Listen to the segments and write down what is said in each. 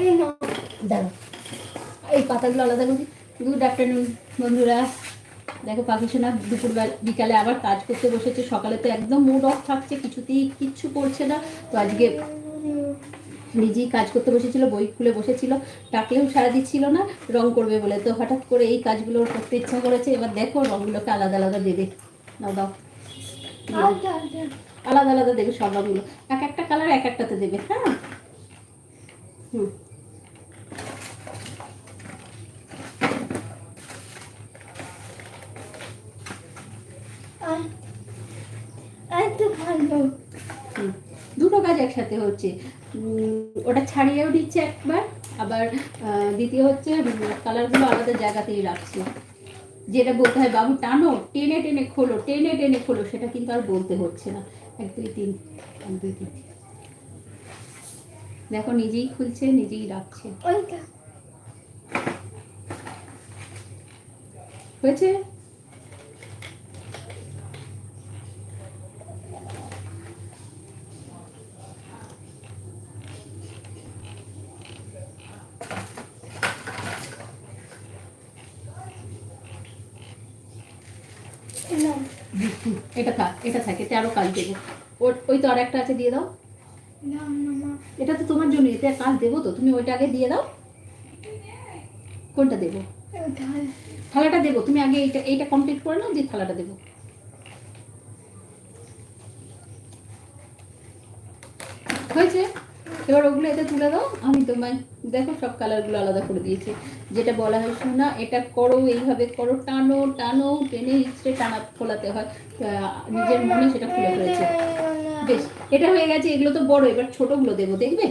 এই এই পাতাগুলো আলাদা করি গুড আফটারনুন বন্ধুরা দেখো পাখি সোনা দুপুর বিকালে আবার কাজ করতে বসেছে। সকালে তো একদম মুড অফ থাকছে কিছুতেই কিচ্ছু করছে না। তো আজকে নিজেই কাজ করতে বসেছিল বই খুলে বসেছিল। ডাকলেও সারা দিচ্ছিল না রং করবে বলে। তো হঠাৎ করে এই কাজগুলো করতে ইচ্ছা করেছে। এবার দেখো রঙগুলোকে আলাদা আলাদা দেবে। দাও, দাও। আলাদা আলাদা দেবে সব রঙগুলো। এক একটা কালার এক একটাতে দেবে হ্যাঁ? হুম। দুটো কাজ একসাথে হচ্ছে। ওটা ছাড়িয়েও দিচ্ছে একবার আবার দ্বিতীয় হচ্ছে কালারগুলো আলাদা জায়গাতেই রাখছে। যেটা বলতে হয় বাবু টানো টেনে টেনে খোলো টেনে টেনে খোলো। সেটা কিন্তু আর বলতে হচ্ছে না। এক দুই তিন এক দুই তিন। দেখো নিজেই খুলছে নিজেই রাখছে। হয়েছে নাও হুম, এটা থাকে, তেরো কাজ দেবো। ওই তো আর একটা আছে, দিয়ে দাও। এটা তো তোমার জন্য, এটা কাজ দেবো তো, তুমি ওইটা আগে দিয়ে দাও। কোনটা দেবো? থালাটা দেবো, তুমি আগে এইটা এইটা কমপ্লিট করে নাও, দিয়ে থালাটা দেবো। হয়েছে? এবার ওগুলো এতে তুলে দাও, আমি তোমায় দেখো সব কালারগুলো আলাদা করে দিয়েছি। যেটা বলা হয় শোনা এটা করো, এইভাবে করো, টানো টানো, টেনে ইচ্ছে টানা খোলাতে হয়। নিজের মনে সেটা খুলে ফেলেছে বেশ, এটা হয়ে গেছে, এগুলো তো বড়, এবার ছোটগুলো দেবো, দেখবে?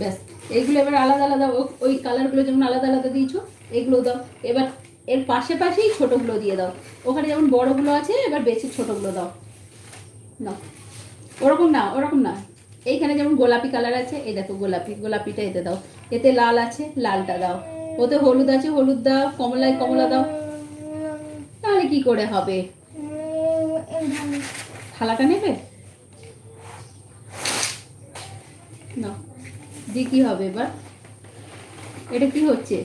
ব্যাস, এইগুলো এবার আলাদা আলাদা ওই কালারগুলো যেমন আলাদা আলাদা দিয়েছ, এগুলো দাও। এবার এর পাশে পাশেই ছোটোগুলো দিয়ে দাও। ওখানে যেমন বড়গুলো আছে, এবার বেশি ছোটোগুলো দাও। না ওরকম না ওরকম না। এইখানে যেমন গোলাপি কালার আছে, এই দেখো গোলাপি, গোলাপিটা এতে দাও। এতে লাল আছে, লালটা দাও। ওতে হলুদ আছে, হলুদ দাও, কমলায় কমলা দাও। তাহলে কি করে হবে? থালাটা নেবে? না দিয়ে কি হবে এবার? এটা কি হচ্ছে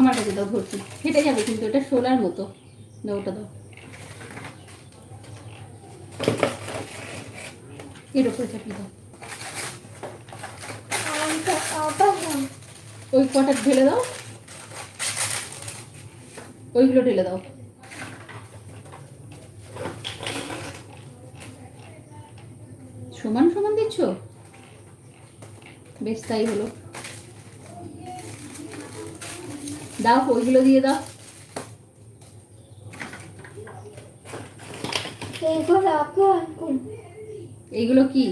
আমার কাছে দাও ভর্তি ফেটে যাবে কিন্তু এটা শোলার মতো দাও ওটা দাও এর উপরে চাপিয়ে দাও ওই কটা ঢেলে দাও ওইগুলো ঢেলে দাও সমান সমান দিচ্ছ? বেশ তাই হলো। দাও ওইগুলো দিয়ে দাও। এইগুলো কি?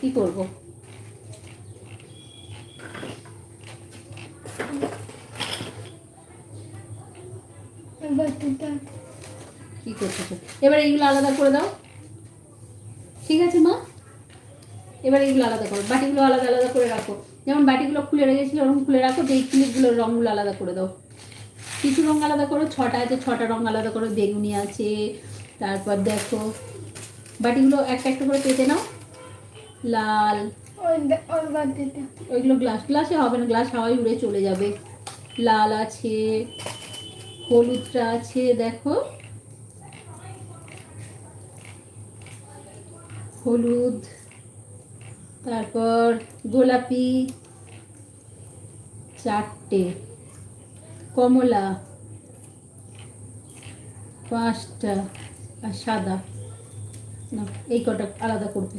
কি করব? কি করতেছো এবার এইগুলো আলাদা করে দাও। ঠিক আছে, মা? এবার এগুলো আলাদা করো। বাটিগুলো আলাদা আলাদা করে রাখো। যেমন বাটিগুলো খুলে রেখেছিল, ওরকম খুলে রাখো। যে ক্লিপগুলোর রঙগুলো আলাদা করে দাও। কিছু রঙ আলাদা করো, ছটা আছে, ছটা রঙ আলাদা করো। বেগুনি আছে, তারপর দেখো, বাটিগুলো একটা একটা করে পেতে নাও। লাল। ওই ওই ওইগুলো গ্লাস। গ্লাসে হবে না, গ্লাস হাওয়ায় উড়ে চলে যাবে। লাল আছে, হলুদটা আছে, দেখো। হলুদ, তারপর গোলাপি, চারটে, কমলা, পাঁচটা আর সাদা। না, এই কটা আলাদা করবে।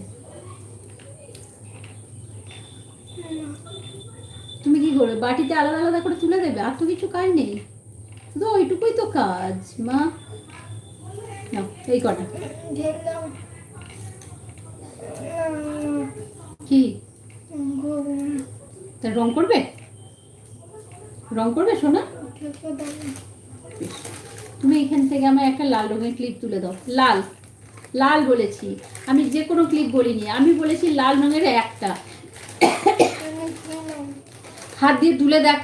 তুমি কি করবে? বাটিতে আলাদা আলাদা করে তুলে দেবে? আর তো কিছু কাজ নেই। শুধু ওইটুকুই তো কাজ, মা। এই কটা। কি? তা রং করবে? রং করবে সোনা? তুমি এখান থেকে আমার একটা লাল রঙের ক্লিপ তুলে দাও। লাল। লাল বলেছি। আমি যে কোনো ক্লিপ বলিনি। আমি বলেছি লাল রঙের একটা। হাত দিয়ে তুলে দেখ।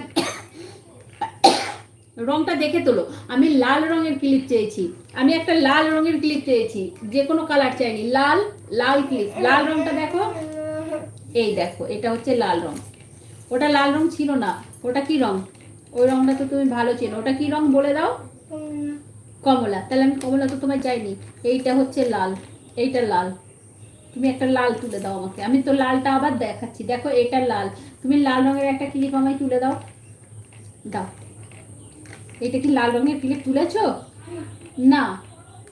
রংটা দেখে তোলো। আমি লাল রঙের ক্লিপ চেয়েছি। আমি একটা লাল রঙের ক্লিপ চেয়েছি। যে কোনো কালার চাইনি। লাল। লাল ক্লিপ লাল রংটা দেখো। এই দেখো, এটা হচ্ছে লাল রং। ওটা লাল রং ছিল না। ওটা কি রং? ওই রংটা তো তুমি ভালো চেনো। ওটা কি রং বলে দাও? কমলা। তাহলে আমি কমলা তো তোমায় চাইনি এইটা হচ্ছে লাল। এইটা লাল। তুমি একটা লাল তুলে দাও আমাকে। আমি তো লালটা আবার দেখাচ্ছি। দেখো, এটা লাল। তুমি লাল রঙের একটা ক্লিপ আমায় তুলে দাও। দাও। এটা কি লাল রঙের ক্লিপ তুলেছো? না।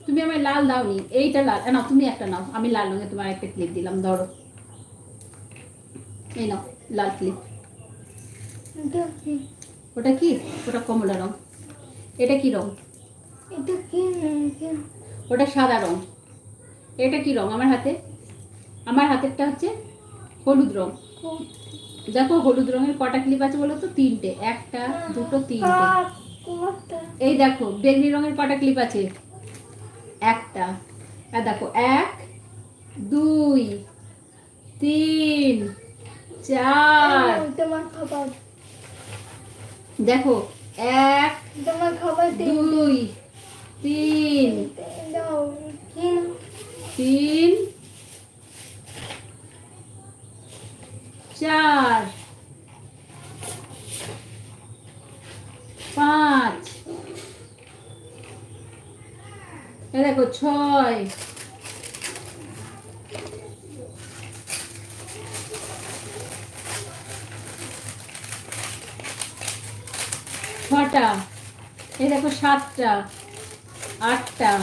তুমি আমায় লাল দাওনি এইটা লাল না তুমি একটা নাও আমি লাল রঙের তোমার একটা ক্লিপ দিলাম ধরো। এই নাও লাল ক্লিপ ওটা কি? ওটা কমলা রং। এটা কি রং? এটা কি ওটা সাদা রং। এটা কি রং? আমার হাতে? আমার হাতেরটা হচ্ছে হলুদ রং। দেখো হলুদ রঙের কটা ক্লিপ আছে বলো তো? তিনটে একটা দুটো তিনটে। এই দেখো বেগনি রঙের কটা ক্লিপ আছে? একটা। দেখো এক দুই তিন চার। তোমার খাবার। দেখো এক তোমার খাবার দুই তিন। তিন চার পাঁচ এ দেখো, ছয়। ছটা। এই দেখো, সাতটা। আটটা।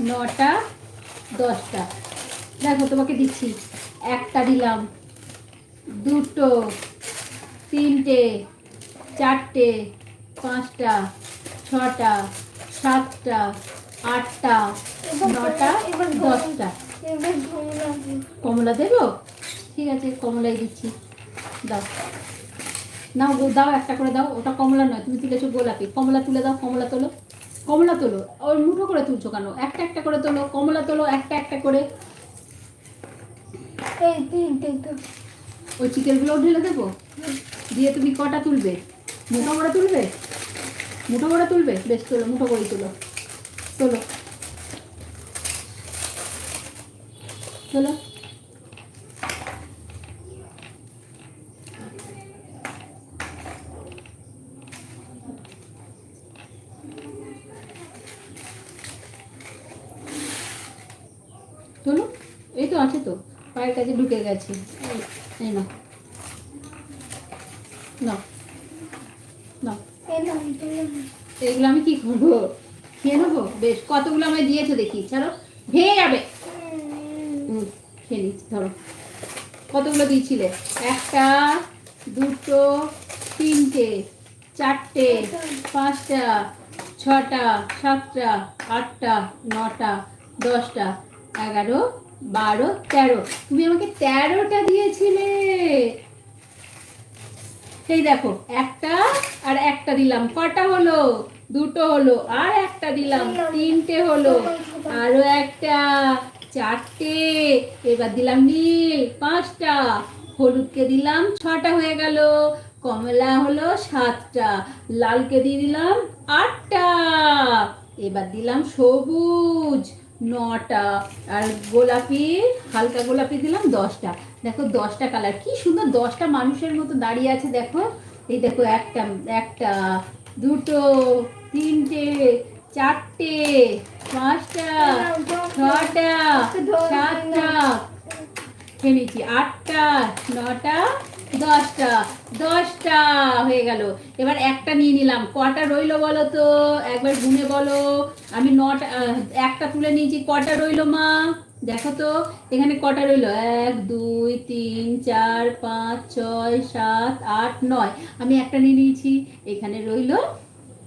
নটা। দশটা। দেখো, তোমাকে দিচ্ছি। একটা দিলাম। দুটো। তিনটে। চারটে। পাঁচটা। ছটা। সাতটা। আটটা নটা দশটা। কমলা দেবো? ঠিক আছে কমলাই দিচ্ছি। দাও। নাও গো দাও একটা করে দাও ওটা কমলা নয় তুমি তুলেছো গোলাপি। কমলা তুলে দাও কমলা তোলো। কমলা তোলো ওর মুঠো করে তুলছো কেন? একটা একটা করে তোলো কমলা তোলো একটা একটা করে। এই তিনটে তো। ওই চিকেনগুলো ঢেলে দেবো? দিয়ে তুমি কটা তুলবে? মুঠো করে তুলবে? মুঠো করে তুলবে? বেশ তোলো মুঠো করে তোলো। তোলো তোলো তোলো এই তো আছে তো। পায়ের কাছে ঢুকে গেছে। এই- এই নাম তুমি এগুলো আমি কি করব? কতগুলো আমায় দিয়েছ দেখি, ছাড়ো। ভেঙে যাবে। ধরো। কতগুলো দিয়েছিলে? একটা, দুটো, তিনটে, চারটে, পাঁচটা, ছটা, সাতটা, আটটা, নটা, দশটা, এগারো, বারো, তেরো। তুমি আমাকে তেরোটা দিয়েছিলে। এই দেখো, একটা আর একটা দিলাম। কটা হলো? দুটো হলো আর একটা দিলাম তিনটে হলো। আরও একটা চারটে এবার দিলাম নীল পাঁচটা হলুদকে দিলাম ছটা হয়ে গেল কমলা হলো সাতটা লালকে দিয়ে দিলাম আটটা এবার দিলাম সবুজ নটা আর গোলাপি হালকা গোলাপি দিলাম দশটা দেখো দশটা কালার কি সুন্দর দশটা মানুষের মতো দাঁড়িয়ে আছে দেখো এই দেখো একটা একটা দুটো তিনটে, চারটে, পাঁচটা, ছটা, সাতটা, খেয়ে আটটা, নটা, দশটা দশটা হয়ে গেল। এবার একটা নিয়ে নিলাম। কটা রইল বলো তো? একবার গুনে বলো। আমি নটা একটা তুলে নিয়েছি। কটা রইল মা? দেখো তো, এখানে কটা রইল? এক, দুই, তিন, চার, পাঁচ, ছয়, সাত, আট, নয়। আমি একটা নিয়ে নিয়েছি। এখানে রইল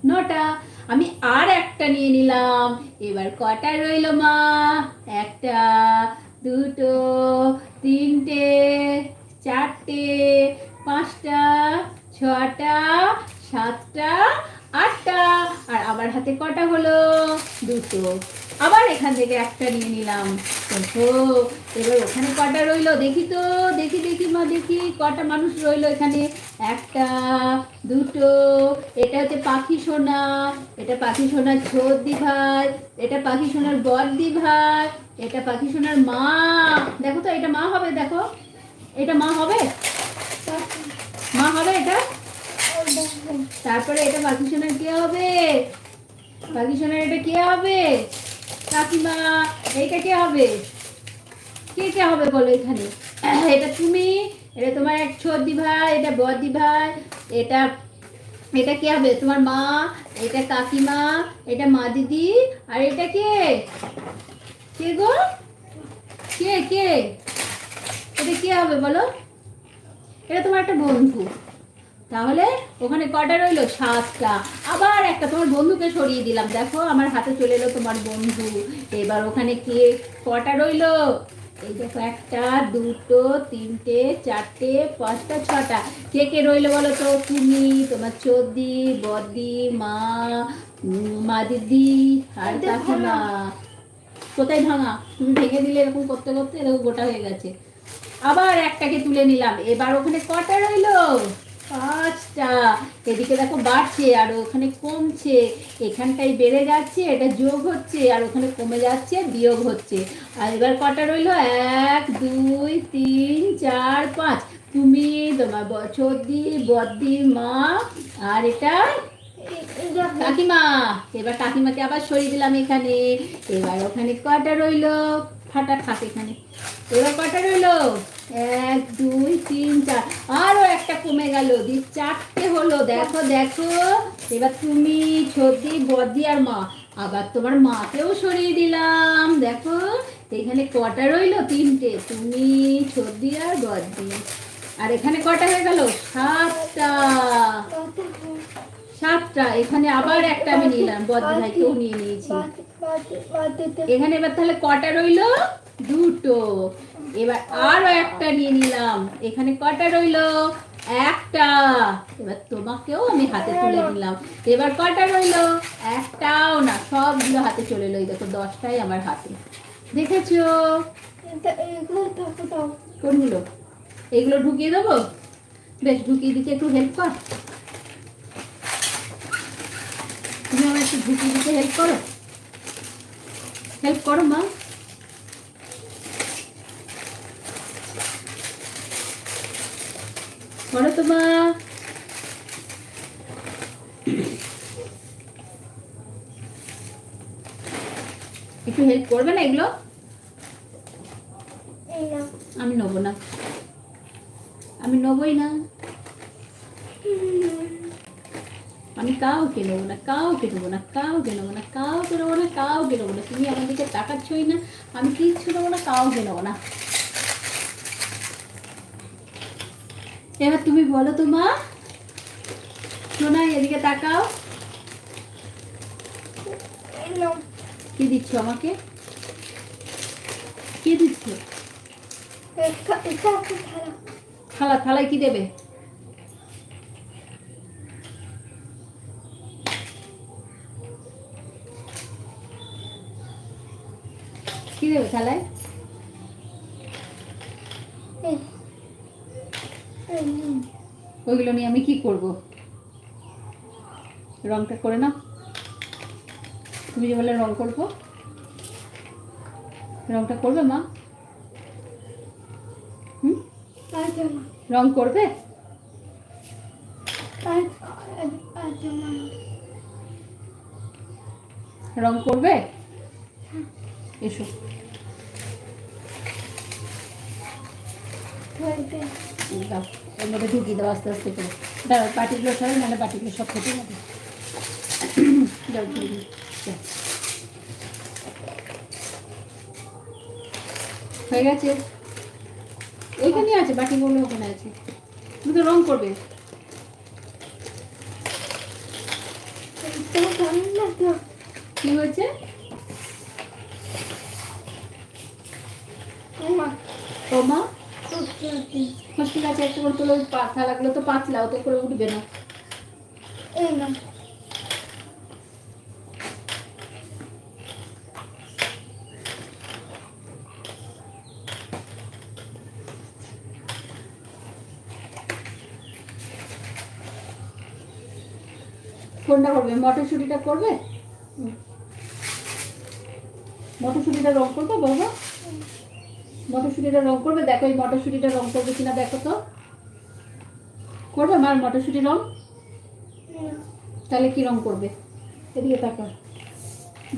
নটা। আমি আর একটা নিয়ে নিলাম। এবার কটা রইল মা? একটা, দুটো, তিনটে, চারটে, পাঁচটা, ছটা, সাতটা, আটটা। আর আমার হাতে কটা হলো? দুটো। আবার এখান থেকে একটা নিয়ে নিলাম। দেখো এবার ওখানে কটা রইল? দেখি তো, দেখি দেখি মা, দেখি, কটা মানুষ রইল এখানে? একটা, দুটো, এটা হচ্ছে পাখি সোনা, এটা পাখি সোনার ছোদ্দি ভাই এটা পাখি সোনার বদ্দি ভাই এটা পাখি সোনার মা। দেখো তো, এটা মা হবে, দেখো। এটা মা হবে? মা হবে এটা? তারপরে এটা পাখি সোনার কে হবে? পাখি সোনার এটা কে হবে? কাকিমা, এইটা কে হবে? কে কে হবে বলো এখানে? এটা তুমি, এটা তোমার এক ছোদ্দি ভাই, এটা বদ্দি ভাই, এটা এটা কে হবে? তোমার মা, এটা কাকিমা, এটা মা দিদি, আর এটা কে? কে গো? কে কে? এটা কে হবে বলো? এটা তোমার একটা বন্ধু। তাহলে ওখানে কটা রইল? সাতটা। আবার একটা তোমার বন্ধুকে সরিয়ে দিলাম। দেখো আমার হাতে চলে এলো তোমার বন্ধু। এবার ওখানে কে? কটা রইল? এই দেখো একটা দুটো তিনটে চারটে পাঁচটা ছটা। কে কে রইল বলো তো? তুমি তোমার চোদ্দি বদি মা মা দিদি আর কাকিমা। কোথায় ভাঙা? তুমি ভেঙে দিলে এরকম করতে করতে এরকম গোটা হয়ে গেছে। আবার একটাকে তুলে নিলাম। এবার ওখানে কটা রইল? পাঁচটা। এদিকে দেখো বাড়ছে আর ওখানে কমছে। এখানটায় বেড়ে যাচ্ছে, এটা যোগ হচ্ছে আর ওখানে কমে যাচ্ছে, বিয়োগ হচ্ছে। আর এবার কটা রইল? এক, দুই, তিন, চার, পাঁচ। তুমি, তোমার বছরদি বদ্দি মা আর এটা কাকিমা। এবার কাকিমাকে আবার সরিয়ে দিলাম এখানে। এবার ওখানে কটা রইল? ফাটা থাক এখানে। এবার কটা রইল? এক দুই তিন চার আরও একটা কমে গেল দি চারটে হলো দেখো দেখো এবার তুমি ছর্দি বদি আর মা আবার তোমার মাকেও সরিয়ে দিলাম দেখো এখানে কটা রইল তিনটে তুমি ছর্দি আর বদি আর এখানে কটা হয়ে গেল সাতটা সাতটা এখানে আবার একটা আমি নিলাম বদ্দি ভাইকেও নিয়ে নিয়েছি এখানে এবার তাহলে কটা রইল দুটো। এবার আরও একটা নিয়ে নিলাম। এখানে কটা রইল? একটা। এবার তোমাকেও আমি হাতে তুলে দিলাম। এবার কটা রইল? একটাও না সবগুলো হাতে চলে এলো। দেখো দশটাই আমার হাতে। দেখেছ? কোনগুলো? এগুলো ঢুকিয়ে দেবো? বেশ ঢুকিয়ে দিতে একটু হেল্প কর। তুমি আমার একটু ঢুকিয়ে দিতে হেল্প করো। হেল্প করো মা। করো তো মা একটু হেল্প করবে না এগুলো? আমি নেব না। আমি নেবই না। আমি কাউকে নেব না কাউকে নেব না কাউকে নেব না কাউকে নেব না কাউকে নেব না। তুমি আমার দিকে তাকাচ্ছই না। আমি কিচ্ছু নেব না কাউকে নেব না। এবার তুমি বলো তো মা। শোনা এদিকে তাকাও। কি দিচ্ছ আমাকে? কি দিচ্ছ? থালা থালায় কি দেবে? কি দেবে থালায়? ওইগুলো নিয়ে আমি কি করব? রংটা করে না তুমি যে বলে রং করব, রংটা করবে মা? রং করবে? রং করবে? এসো। দাও এর মধ্যে ঢুকিয়ে দাও আস্তে আস্তে করে। দাও পাটিগুলো সবাই মানে পাটিগুলো সব খেতে দাও। দাও। হয়ে গেছে? ওইখানে আছে বাটিগুলো ওখানে আছে। তুমি তো রং করবে। কি হয়েছে? মা ও মা করতে হতে ঠিক আছে একটু করে তোলো পাতলা লাগল তো পাতলা করে উঠবে না। কোনটা করবে? মটরশুঁটিটা করবে? মটরশুঁটিটা রং করবে বাবা মটরশুঁটিটা রং করবে? দেখো এই মটরশুঁটিটা রং করবে কিনা দেখো তো। করবে আমার মটরশুঁটি রং? তাহলে কি রং করবে? এদিকে তাকা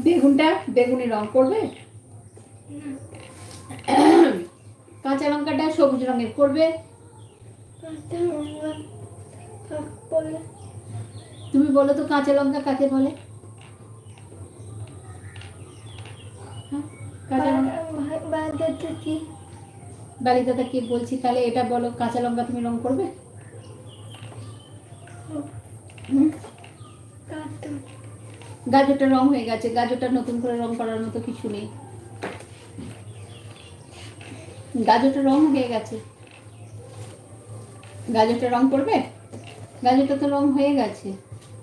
বেগুনটা বেগুনি রং করবে? কাঁচা লঙ্কাটা সবুজ রঙের করবে? তুমি বলো তো কাঁচা লঙ্কা কাকে বলে? কি? বালিদাদা কি বলছি তাহলে এটা বলো কাঁচা লঙ্কা তুমি রং করবে? গাজরটা রং হয়ে গেছে গাজরটা নতুন করে রং করার মতো কিছু নেই। গাজরটা রং হয়ে গেছে। গাজরটা রং করবে? গাজরটা তো রং হয়ে গেছে।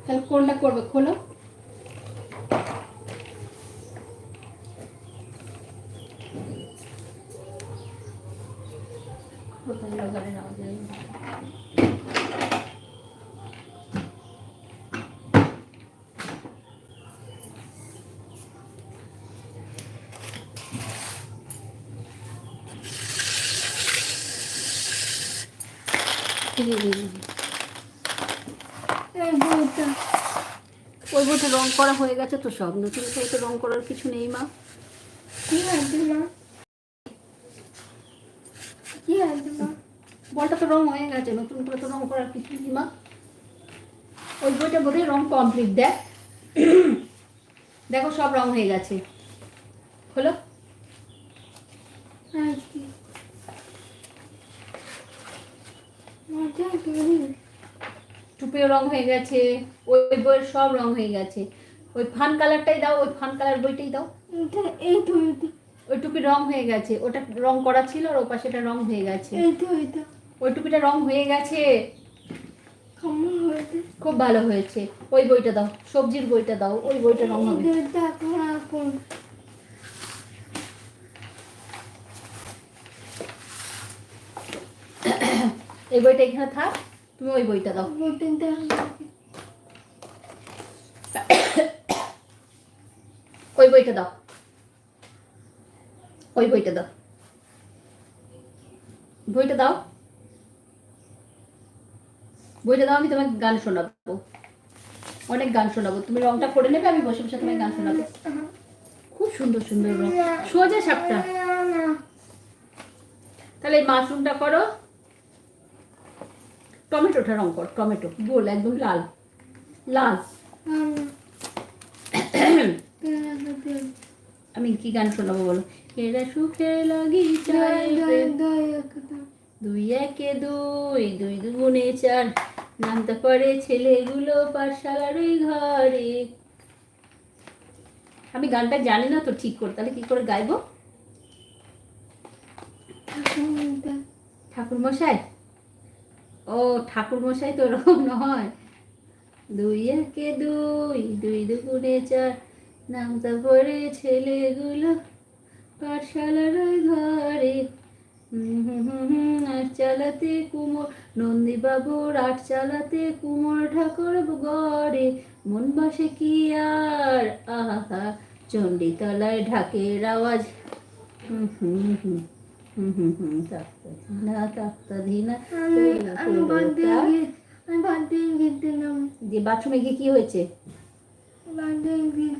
তাহলে কোনটা করবে? খোলো। ওই বইটা রং করা হয়ে গেছে তো সব। নতুন তো রং করার কিছু নেই মা কি আছে মা বলটা তো রং গেছে নতুন করে তো রং করার কিছু নেই মা। ওই বইটা বোধহয় রং কমপ্লিট দেখ। দেখো সব রং হয়ে গেছে। হলো? করি টুপিও রং হয়ে গেছে ওই বইয়ের সব রং হয়ে গেছে। ওই ফান কালারটাই দাও ওই ফান কালার বইটাই দাও। এই তো ওই টুপির রং হয়ে গেছে ওটা রং করা ছিল আর ও পাশেটা রং হয়ে গেছে। এই তো এটা ওই টুপিটা রং হয়ে গেছে। খুব ভালো হয়েছে। ওই বইটা দাও সবজির বইটা দাও ওই বইটা রং হবে। এই বইটা এখানে থাক তুমি ওই বইটা দাও। ওই বইটা দাও। ওই বইটা দাও। বইটা দাও। বইটা দাও, আমি তোমাকে গান শোনাবো। অনেক গান শোনাবো। তুমি রংটা করে নেবে, আমি বসে বসে তোমায় গান শোনাবো। খুব সুন্দর সুন্দর রং। সোজা সাপটা। তাহলে এই মাশরুমটা করো। টমেটোটা রং কর, টমেটো। গোল, একদম লাল। লাল। আমি কি গান শোনাবো বলো? এরা সুখে লাগি চাই। দুই একে দুই দুই দুগুণে চার। নামতে পারে ছেলেগুলো পাঠশালার ওই ঘরে। আমি গানটা জানি না তো ঠিক করে তাহলে কি করে গাইবো? ঠাকুর মশাই ও ঠাকুর মশাই তো ওরকম নয়। দুই একে দুই দুই দুগুণে চার। নামতে পড়ে ছেলেগুলো পাঠশালার ওই ঘরে। আট চালাতে কুমোর নন্দীবাবুর আট চালাতে কুমোর ঠাকুর গড়ে মন বসে কি আর? আহা চণ্ডীতলায় ঢাকের আওয়াজ। হুম হুম হুম হুম হুম হুম তাক্তা ধিনা তাক্তা ধিনা আমি বাড়তে গিয়ে আমি বাড়তে দিলাম বাথরুমে গিয়ে কি হয়েছে? বাড়তে গিয়ে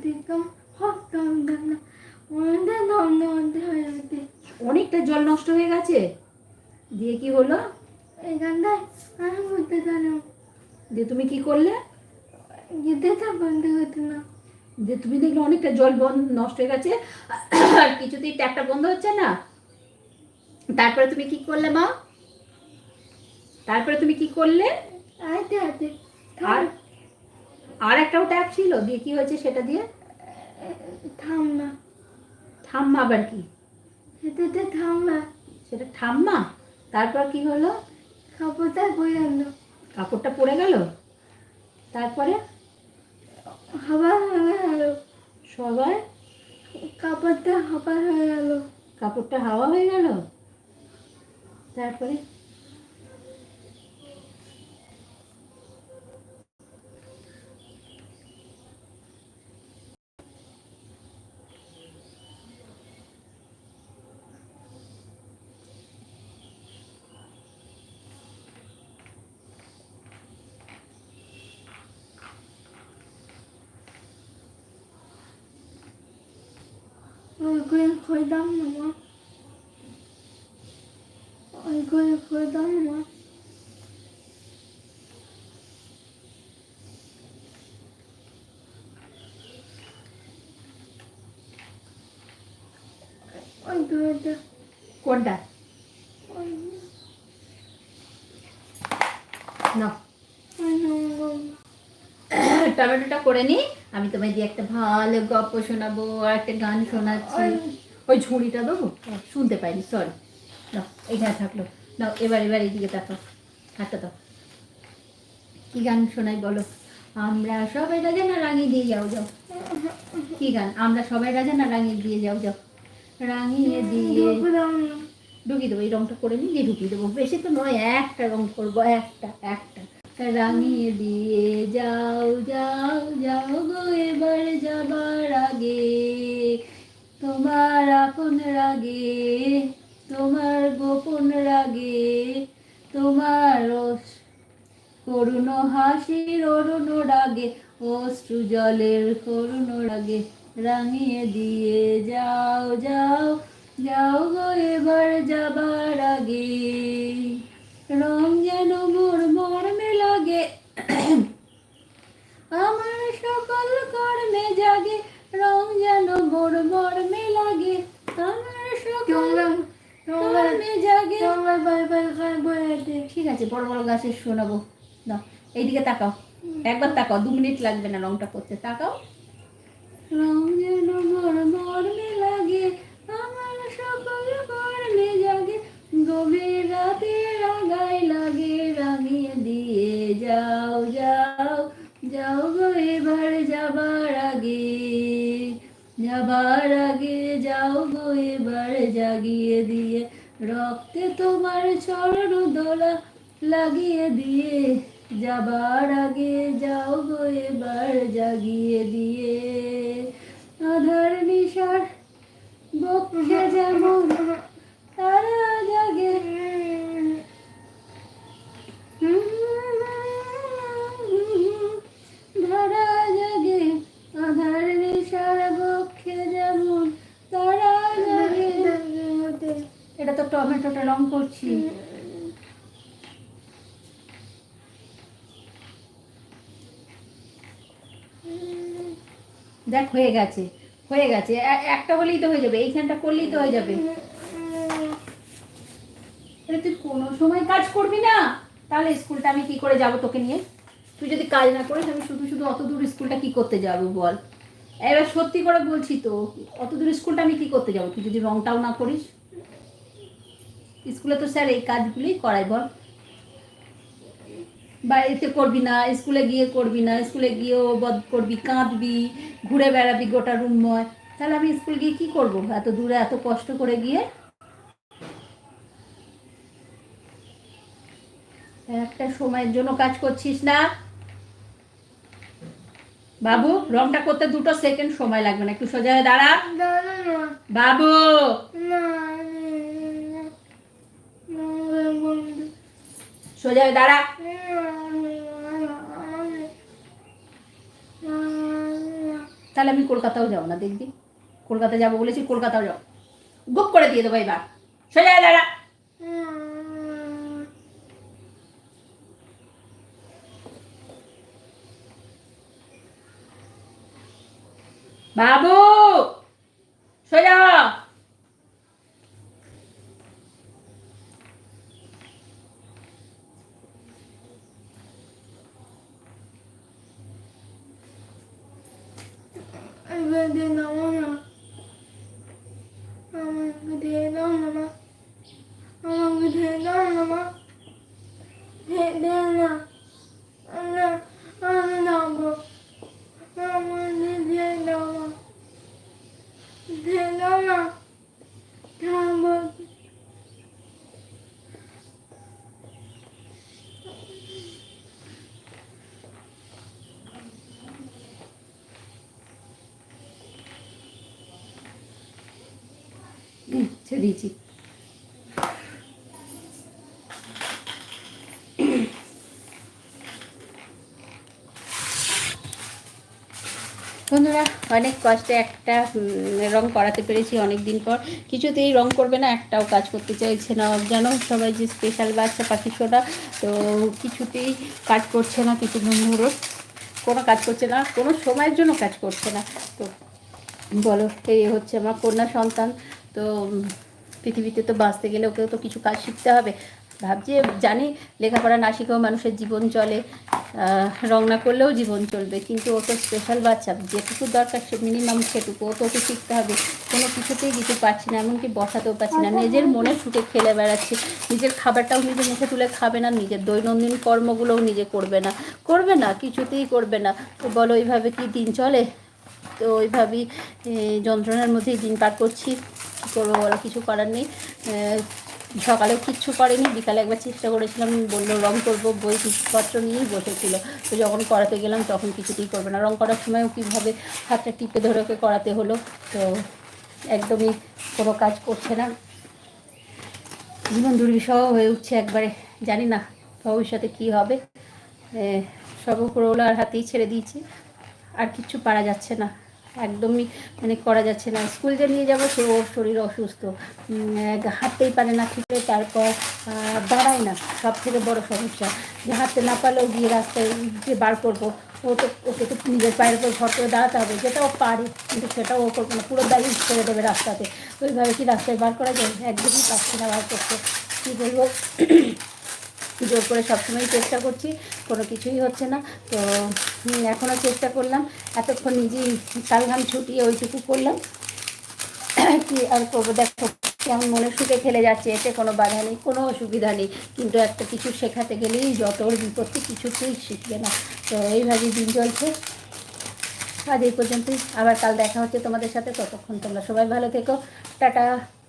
অনেকটা জল নষ্ট হয়ে গেছে? দিয়ে কি হলো? দিয়ে তুমি কি করলে? বন্ধ হতো না। যে তুমি দেখলে অনেকটা জল বন্ধ নষ্ট হয়ে গেছে। আর কিছুতেই ট্যাপটা বন্ধ হচ্ছে না। তারপরে তুমি কি করলে মা? তারপরে তুমি কি করলে? আর আর একটাও ট্যাপ ছিল? দিয়ে কি হয়েছে সেটা দিয়ে? ঠাম্মা ঠাম্মা আবার কি? সেটাতে ঠাম্মা। সেটা ঠাম্মা? তারপর কি হলো? কাপড়টা পরে আনলো। কাপড়টা পরে গেল? তারপরে? হাবার হয়ে গেল। সবাই কাপড়টা হাবার হয়ে গেল। কাপড়টা হাওয়া হয়ে গেল? তারপরে? না মা। না কোনটা? ওই না। টমেটোটা করে নি। আমি তোমায় দিয়ে একটা ভালো গল্প শোনাবো আর একটা গান শোনাচ্ছি। ওই- ঝুড়িটা দেবো? শুনতে পাইনি সরি না এখানে থাকল। না এবার এবার এইদিকে তাকাও হাতটা দাও। কি গান শোনাই বলো? আমরা সবাই রাজা না রাঙিয়ে দিয়ে যাও যাও। কি গান? আমরা সবাই রাজা না রাঙিয়ে দিয়ে যাও যাও। রাঙিয়ে দিয়ে ঢুকিয়ে দেবো এই রংটা করে নিয়ে ঢুকিয়ে দেবো। বেশি তো নয় একটা রং করব একটা একটা। রাঙিয়ে দিয়ে যাও যাও যাও গো এবার যাবার আগে। তোমার আপন রাগে, তোমার গোপন রাগে, তোমার করুণ হাসির অরুণ রাগে, অশ্রু জলের করুণ রাগে, রাঙিয়ে দিয়ে যাও যাও যাও গো এবার যাবার আগে। রং যেন মোর মর্মে লাগে, আমার সকল কর্মে জাগে রং যেন মোর মর্মে লাগে। আমার সকল জাগে। বাই বাই বলে ঠিক আছে বড় বড় গাছে শোনাবো। না এইদিকে তাকাও। একবার তাকাও দু মিনিট লাগবে না রংটা করতে তাকাও। রং যেন মোর মর্মে লাগে আমার সকল কর্মে জাগে। গভীর রাতে রাগাই লাগে রাঙিয়ে দিয়ে যাও যাও যাও গো এবার আগে যাবার আগে যাও গো, এবার জাগিয়ে দিয়ে। রক্তে তোমার চরণ দোলা লাগিয়ে দিয়ে। যাবার আগে যাও গো, এবার জাগিয়ে দিয়ে। আধার নিশার বক্ষে যেমন তারা জাগে ধারা জাগে আধার নিশার বক্ষে যেমন তারা জাগে এটা তো টমেটোটা রং করছি। দেখ, হয়ে গেছে হয়ে গেছে। একটা হলেই তো হয়ে যাবে, এইখানটা করলেই তো হয়ে যাবে। তুই কোনো সময় কাজ করবি না? তাহলে স্কুলটা আমি কি করে যাব তোকে নিয়ে? তুই যদি কাজ না করিস, আমি শুধু শুধু অত দূর স্কুলটা কি করতে যাব বল। এবার সত্যি করে বলছি তো, অত দূর স্কুলটা আমি কি করতে যাব? তুই যদি রংটাও না করিস? স্কুলে তো স্যার এই কাজগুলোই করায় বল। বাড়িতে করবি না স্কুলে গিয়ে করবি না স্কুলে গিয়েও বদ করবি কাঁদবি ঘুরে বেড়াবি গোটা রুমময় তাহলে আমি স্কুল গিয়ে কি করব? এত দূরে এত কষ্ট করে গিয়ে? একটা সময়ের জন্য কাজ করছিস না? বাবু রংটা করতে দুটো সেকেন্ড সময় লাগবে না একটু সোজা হয়ে দাঁড়া। বাবু! সোজা দাঁড়া। তাহলে আমি কলকাতাও যাব না, দেখবি। কলকাতা যাব বলেছি, কলকাতাও যাও বুক করে দিয়ে দেবো এবার। সোজা দাঁড়া। বাবু সোজা হ। আমি বেঁধে নাও না আমাকে দিয়ে দাও না মা আমাকে দিয়ে দাও না মা দিয়ে দে না না আমি নামবো আমাকে দিয়ে দাও মা দিয়ে দাও না থামবো হুম, ছেড়ে দিয়েছি বন্ধুরা, অনেক কষ্টে একটা রং করাতে পেরেছি অনেক দিন পর। কিছুতেই রং করবে না, একটাও কাজ করতে চাইছে না। যেন সবাই যে স্পেশাল বাচ্চা পাখি ছোটা তো কিছুতেই কাজ করছে না কিছুদিন ধরে কোনো কাজ করছে না, কোনো সময়ের জন্য কাজ করছে না। তো বলো, এই হচ্ছে আমার কন্যা সন্তান। তো পৃথিবীতে তো বাঁচতে গেলে ওকেও তো কিছু কাজ শিখতে হবে। ভাবছি জানি লেখাপড়া না শিখেও মানুষের জীবন চলে রং না করলেও জীবন চলবে, কিন্তু ও তো স্পেশাল বাচ্চা, যেটুকু দরকার সে মিনিমাম সেটুকু ও তো ওকে শিখতে হবে। কোনো কিছুতেই কিছু পাচ্ছি না, এমনকি বসাতেও পারছি না, নিজের মনে সুখে খেলে বেড়াচ্ছে, নিজের খাবারটাও নিজে মুখে তুলে খাবে না, নিজের দৈনন্দিন কর্মগুলোও নিজে করবে না করবে না, কিছুতেই করবে না। তো বলো ওইভাবে কি দিন চলে? তো ওইভাবেই যন্ত্রণার মধ্যেই দিন পার করছি। কী করব বলো কিছু করার নেই। সকালেও কিচ্ছু করেনি। বিকালে একবার চেষ্টা করেছিলাম, বলল, রং করব বইপত্র নিয়েই বসেছিল। তো যখন করাতে গেলাম, তখন কিছুতেই করবে না। রং করার সময়ও কীভাবে হাতটা টিপে ধরে ওকে করাতে হলো, তো একদমই কোনো কাজ করছে না। জীবন দুর্বিষহ হয়ে উঠছে একবারে, জানি না ভবিষ্যতে কি হবে। উপরওয়ালার হাতেই ছেড়ে দিয়েছি। আর কিচ্ছু পারা যাচ্ছে না। একদমই মানে করা যাচ্ছে না। স্কুল যে নিয়ে যাব সে ওর শরীর অসুস্থ। হাঁটতেই পারে না করে তারপর দাঁড়ায় না। সব থেকে বড় সমস্যা। যে হাঁটতে না পারলেও গিয়ে রাস্তায় যে বার করব, ও তো, ওকে তো নিজের পায়ের উপর ভর করে দাঁড়াতে হবে। যেটা ও পারে, কিন্তু সেটাও ও করবে না। পুরো দাঁড়িয়ে ছেড়ে দেবে রাস্তাতে। ওইভাবে কি রাস্তায় বার করা যায়? একদমই পারছি না বার করতে। কী বলব? জোর করে সবসময় চেষ্টা করছি, কোনো কিছুই হচ্ছে না। তো এখনও চেষ্টা করলাম। এতক্ষণ নিজেই কালঘাম ছুটিয়ে ওইটুকু করলাম। কি আর করব? দেখো, কেমন মনে সুখে খেলে যাচ্ছে, এতে কোনো বাধা নেই, কোনো অসুবিধা নেই। কিন্তু একটা কিছু শেখাতে গেলেই যত ওর বিপত্তি, কিছুতেই শিখবে না। তো এইভাবেই দিন চলছে। আজ এই পর্যন্তই। আবার কাল দেখা হচ্ছে তোমাদের সাথে। ততক্ষণ তোমরা সবাই ভালো থেকো। টাটা।